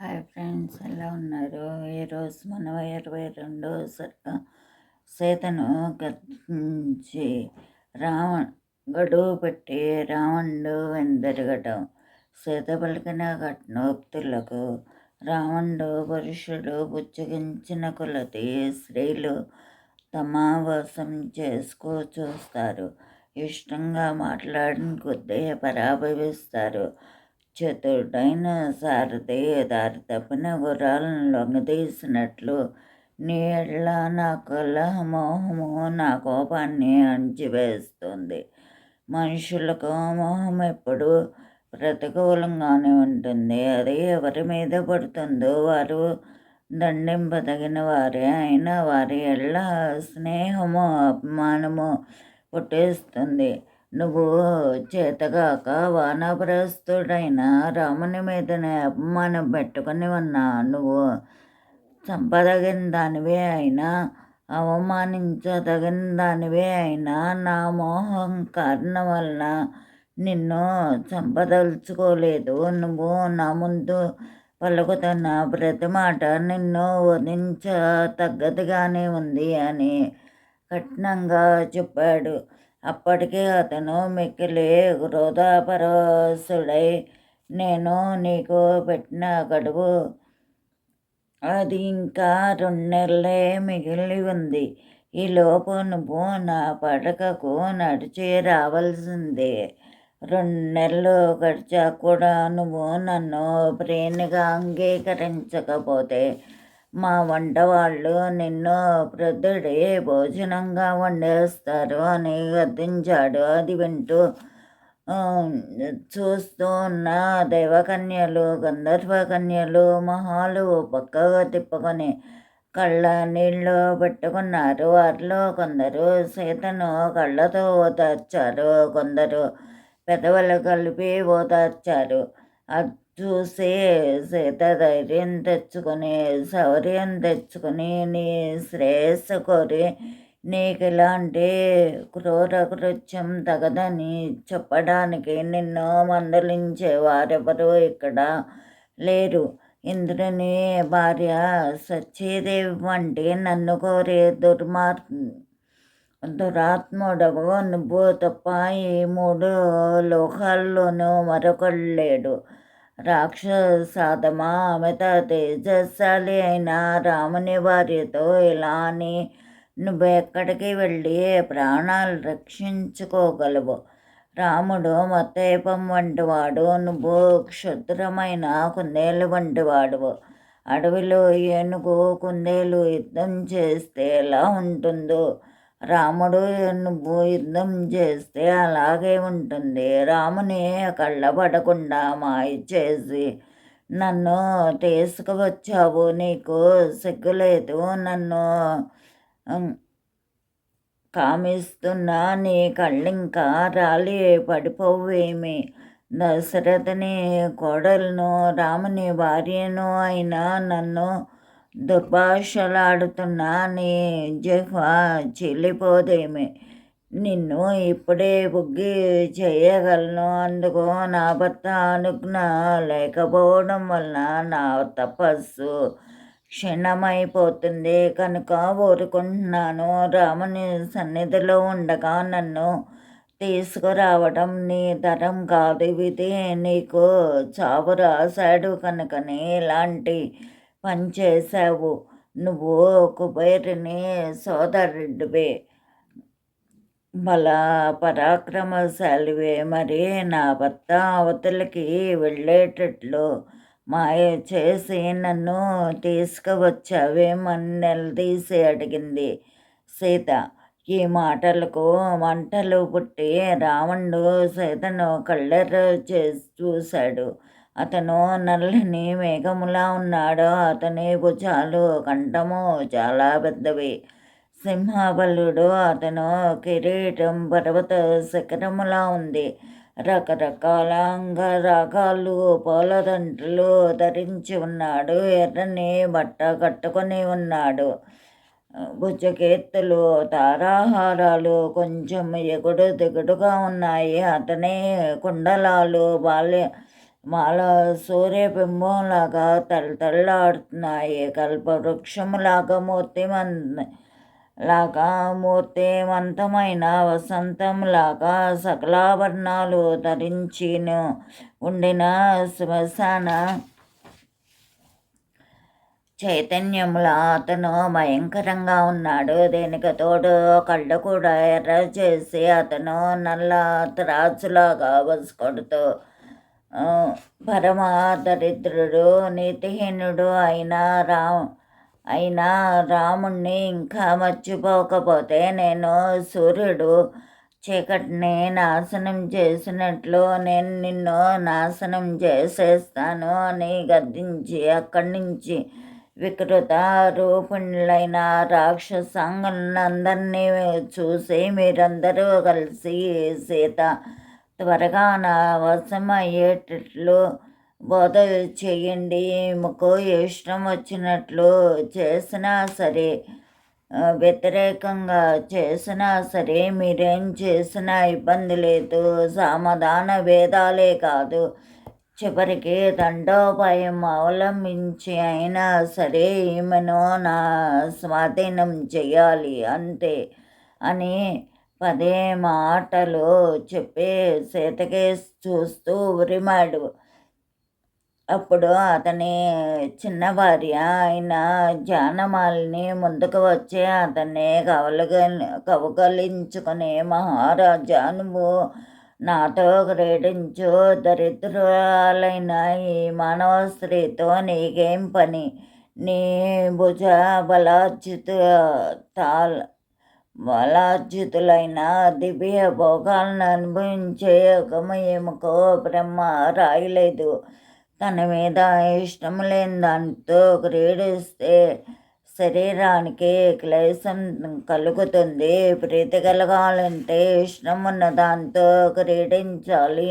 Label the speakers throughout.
Speaker 1: Hi friends ఎలా ఉన్నారు? ఈరోజు మనం ఇరవై రెండో సీతను గర్జించి రావణ గడువు పెట్టి రావణుడు వెందరగటం సీత పలికిన ఘటనోక్తులకు రావణుడు పురుషుడు బుచ్చగించిన కొలది స్త్రీలు తమావాసం చేసుకో చూస్తారు. ఇష్టంగా మాట్లాడిన కొద్దీ పరాభవిస్తారు. చతుడైన సారథి దారి తప్పిన గుర్రాలను లొంగదీసినట్లు నీళ్ళ నా కళ్ళ మోహము నా కోపాన్ని అణిచివేస్తుంది. మనుషులకు మోహం ఎప్పుడు ప్రతికూలంగానే ఉంటుంది. అది ఎవరి మీద పడుతుందో వారు దండింపదగిన వారే అయినా వారి ఎళ్ళ స్నేహము అభిమానము పుట్టేస్తుంది. నువ్వు చేతగాక వానప్రస్తుడైన రాముని మీదనే అపమానం పెట్టుకుని ఉన్నా నువ్వు చంపదగిన దానివే అయినా అవమానించదగిన దానివే అయినా నా మోహం కారణం వలన నిన్ను చంపదలుచుకోలేదు. నువ్వు నా ముందు పలుకుతున్న ప్రతి మాట నిన్ను వధించ తగ్గదిగానే ఉంది అని కఠినంగా చెప్పాడు. అప్పటికే అతను మిక్కిలి క్రోధాపరసుడై నేను నీకు పెట్టిన గడువు అది ఇంకా రెండు నెలలే మిగిలి ఉంది. ఈ లోపు నువ్వు నా పడకకు నడిచి రావాల్సిందే. రెండు నెలలు గడిచాక కూడా నువ్వు నన్ను ప్రేణిగా అంగీకరించకపోతే మా వంట వాళ్ళు నిన్ను ప్రొద్దుడే భోజనంగా వండేస్తారు అని గద్దించాడు. అది వింటూ చూస్తూ ఉన్న దేవకన్యలు గంధర్వ కన్యలు మొహాలు పక్కగా తిప్పుకొని కళ్ళ నీళ్ళు పెట్టుకున్నారు. వారిలో కొందరు సీతను కళ్ళతో ఓదార్చారు. కొందరు పెదవులు కలిపి ఓదార్చారు. చూసి సీత ధైర్యం తెచ్చుకొని శౌర్యం తెచ్చుకొని నీ శ్రేయస్సు కోరి నీకు ఇలాంటి క్రూర కృత్యం తగదని చెప్పడానికి నిన్ను మందలించే వారెవరూ ఇక్కడ లేరు. ఇంద్రుని భార్య సత్యదేవి వంటి నన్ను కోరి దుర్మార్ దురాత్ముడవు నువ్వు తప్ప ఈ మూడు లోకాల్లోనూ మరొకడు లేడు రాక్షసాధమా అమిత తేజస్శాలి అయిన రాముని వారితో ఇలా అని నువ్వెక్కడికి వెళ్ళి ప్రాణాలు రక్షించుకోగలవు? రాముడు మత్తేపం వంటివాడు నువ్వు క్షుద్రమైన కుందేలు వంటివాడు. అడవిలో ఏనుగు కుందేలు యుద్ధం చేస్తే ఎలా ఉంటుందో రాముడు నువ్వు యుద్ధం చేస్తే అలాగే ఉంటుంది. రాముని కళ్ళబడకుండా మాయ చేసి నన్ను తీసుకువచ్చావు. నీకు సిగ్గులేదు. నన్ను కామిస్తున్నా నీ కళ్ళింకా రాలి పడిపోవేమి? దశరథని కోడలను రాముని భార్యను అయినా నన్ను దుర్భాషలాడుతున్న నీ జిహ్వా చెల్లిపోదేమి? నిన్ను ఇప్పుడే బుగ్గి చేయగలను. అందుకు నా భర్త అనుజ్ఞ లేకపోవడం వలన నా తపస్సు క్షీణమైపోతుంది. కనుక ఊరుకుంటున్నాను. రాముని సన్నిధిలో ఉండగా నన్ను తీసుకురావడం నీ తరం కాదు. ఇది నీకు చావు రాశాడు కనుకనే. ఇలాంటి పనిచేశావు నువ్వు కుబేరుని సోదరుడివే. బల పరాక్రమశాలివే. మరి నా భర్త అవతలకి వెళ్ళేటట్లు మాయ చేసి నన్ను తీసుకువచ్చావేమని నిలదీసి అడిగింది సీత. ఈ మాటలకు మంటలు పుట్టి రావణుడు సీతను కళ్ళెర్ర చేసి చూశాడు. అతను నల్లని మేఘములా ఉన్నాడు. అతని భుజాలు కంఠము చాలా పెద్దవి. సింహబలుడు అతను కిరీటం పర్వత శిఖరములా ఉంది. రకరకాల అంగరాగాలు పూలదండ్రులు ధరించి ఉన్నాడు. ఎర్రని బట్ట కట్టుకొని ఉన్నాడు. భుజకేత్తులు తారాహారాలు కొంచెం ఎగుడు దిగుడుగా ఉన్నాయి. అతని కుండలాలు బాల్య మాలో సూర్యబింబంలాగా తలతల్లాడుతున్నాయి కల్పవృక్షములాగా మూర్తిమన్ లాగా మూర్తివంతమైన వసంతంలాగా సకలాభరణాలు ధరించిను ఉండిన శ్మశాన చైతన్యములా అతను భయంకరంగా ఉన్నాడు. దేనికి తోడు కళ్ళు కూడా ఎర్ర చేసి అతను నల్ల త్రాచులాగా వసుకొడుతూ పరమ దరిద్రుడు నీతిహీనుడు అయిన రా అయినా రాముణ్ణి ఇంకా మర్చిపోకపోతే నేను సూర్యుడు. చీకటిని నాశనం చేసినట్లు నేను నిన్ను నాశనం చేసేస్తాను. అని గద్దించి అక్కడి నుంచి వికృత రూపిణులైన రాక్షసాంగులందరినీ చూసి మీరందరూ కలిసి సీత త్వరగా నా వశమయ్యేటట్లు బోధ చేయండి. మీకు ఇష్టం వచ్చినట్లు చేసినా సరే వ్యతిరేకంగా చేసినా సరే మీరేం చేసినా ఇబ్బంది లేదు. సమాధాన భేదాలే కాదు. చివరికి దండోపాయం అవలంబించి అయినా సరే ఈమెను నా స్వాధీనం చేయాలి అంతే అని పదే మాటలు చెప్పి సీతకే చూస్తూ ఉరిమాడు. అప్పుడు అతని చిన్న భార్య అయిన జానమాలిని ముందుకు వచ్చి అతన్ని కవలగ కవగలించుకుని మహారాజా నువ్వు నాతో క్రీడించు దరిద్రాలైన ఈ మానవ స్త్రీతో నీకేం పని? నీ భుజ బలార్జిత తాల్ బలార్జితులైన దివ్య భోగాలను అనుభవించే ఏముకో బ్రహ్మ రాయలేదు తన మీద ఇష్టం లేని దాంతో క్రీడిస్తే శరీరానికి క్లేశం కలుగుతుంది. ప్రీతి కలగాలంటే ఇష్టం ఉన్న దాంతో క్రీడించాలి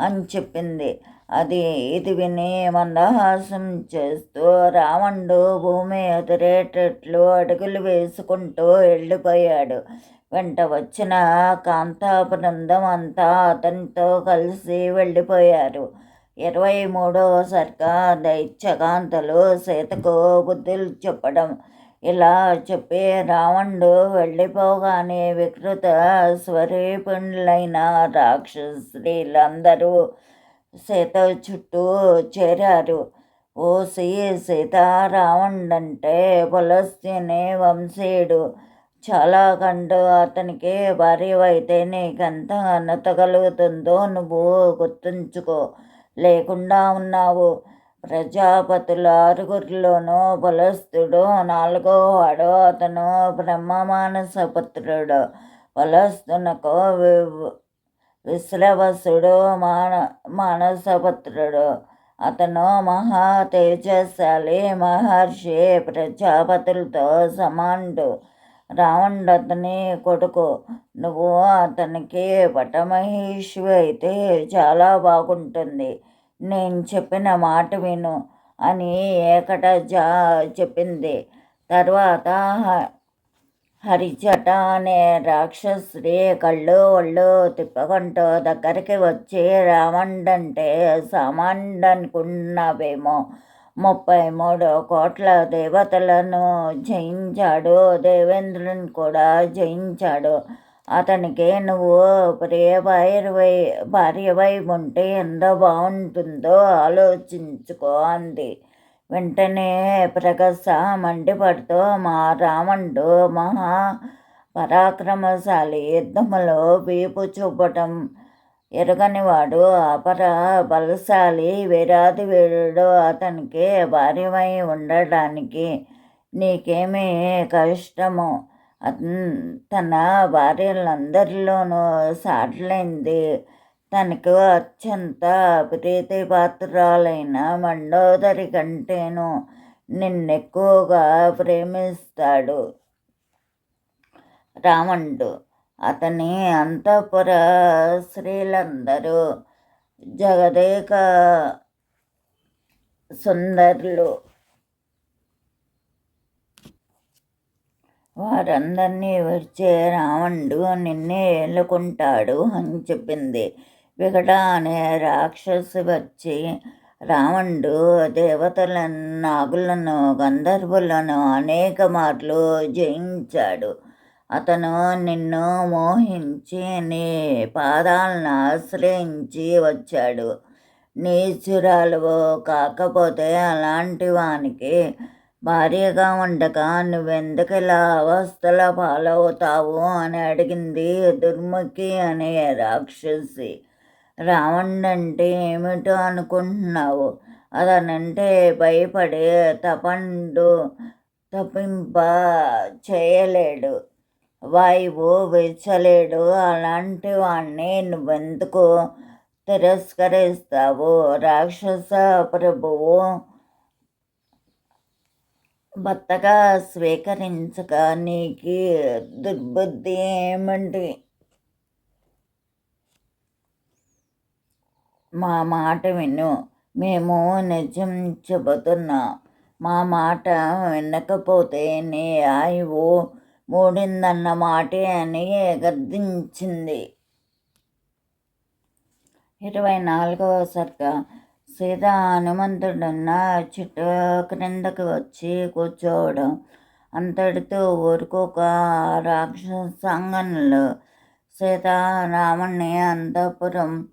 Speaker 1: అని చెప్పింది. అది ఇది విని మందహాసం చేస్తూ రావణుడు భూమి ఎదురేటట్లు అడుగులు వేసుకుంటూ వెళ్ళిపోయాడు. వెంట వచ్చిన కాంతా బృందం అంతా అతనితో కలిసి వెళ్ళిపోయారు. ఇరవై మూడవ సర్గ దైత్యకాంతలు సీతకు బుద్ధులు చెప్పడం. ఇలా చెప్పి రావణుడు వెళ్ళిపోగానే వికృత స్వరూపులైన రాక్షసులందరూ సీత చుట్టూ చేరారు. ఓసి శ్రీ పులస్తిని వంశీయుడు. చాలా కండు అతనికి భార్యవైతే అయితే నీకెంత అనతగలుగుతుందో నువ్వు గుర్తుంచుకో. లేకుండా ఉన్నావు. ప్రజాపతుల ఆరుగురిలోనూ బలస్థుడు నాలుగో వాడు అతను బ్రహ్మ మానసపుత్రుడు బలస్థునకు విశ్రవసుడు మాన మానసపుత్రుడు. అతను మహా తేజశాలి మహర్షి ప్రజాపతులతో సమానుడు. రావణుడు అతని కొడుకు. నువ్వు అతనికి పటమహేషు అయితే చాలా బాగుంటుంది. నేను చెప్పిన మాట విను అని ఏకట జా చెప్పింది. తర్వాత హరిచట అనే రాక్షసుడి కళ్ళు ఒళ్ళు తిప్పకుంటూ దగ్గరికి వచ్చి రామండంటే సామాన్యుడనుకున్నావేమో ముప్పై మూడు కోట్ల దేవతలను జయించాడు దేవేంద్రుని కూడా జయించాడు. అతనికి నువ్వు ప్రియ భార్యవై భార్యవై ఉంటే ఎంత బాగుంటుందో ఆలోచించుకో అంది. వెంటనే ప్రగస మండిపడుతూ మా రావణుడు మహా పరాక్రమశాలి యుద్ధములో వీపు చూపటం ఎరగనివాడు అపర బలశాలి వీరాది వీరుడు అతనికి భార్యమై ఉండడానికి నీకేమీ కష్టము. తన భార్యలందరిలోనూ సాటలైంది. తనకు అత్యంత ప్రీతిపాత్రాలైన మండోదరి కంటేను నిన్నెక్కువగా ప్రేమిస్తాడు రావణుడు అతని అంతఃపుర స్త్రీలందరూ జగదేక సుందరులు. వారందరినీ వచ్చే రావణుడు నిన్నే ఏలుకుంటాడు అని చెప్పింది. వికట అనే రాక్షసి వచ్చి రావణుడు దేవతలను నాగులను గంధర్వులను అనేక మార్లు జయించాడు. అతను నిన్ను మోహించి నీ పాదాలను ఆశ్రయించి వచ్చాడు. నీచురాలువో కాకపోతే అలాంటి వానికి భార్యగా ఉండక నువ్వెందుకు ఇలా అవస్థల పాలవుతావు అని అడిగింది దుర్ముఖి అనే రాక్షసి. రావణుడంటే ఏమిటో అనుకుంటున్నావు? అతనంటే భయపడి తపండు తప్పింప చేయలేడు. వాయువు విచ్చలేడు అలాంటి వాణ్ణి నువ్వెందుకు తిరస్కరిస్తావు? రాక్షస ప్రభువు భర్తగా స్వీకరించక నీకు దుర్బుద్ధి ఏమండి మా మాట విను. మేము నిజం చెబుతున్నాం. మా మాట వినకపోతే నీ ఆయువు మూడిందన్న మాటే అని గర్దించింది ఇరవై నాలుగవ సర్గ. సీత హనుమంతుడున్న చెట్టు క్రిందకు వచ్చి కూర్చోవడం. అంతటితో ఊరుకోక రాక్షసాంగనలు సీత రాముణ్ణి అంతఃపురం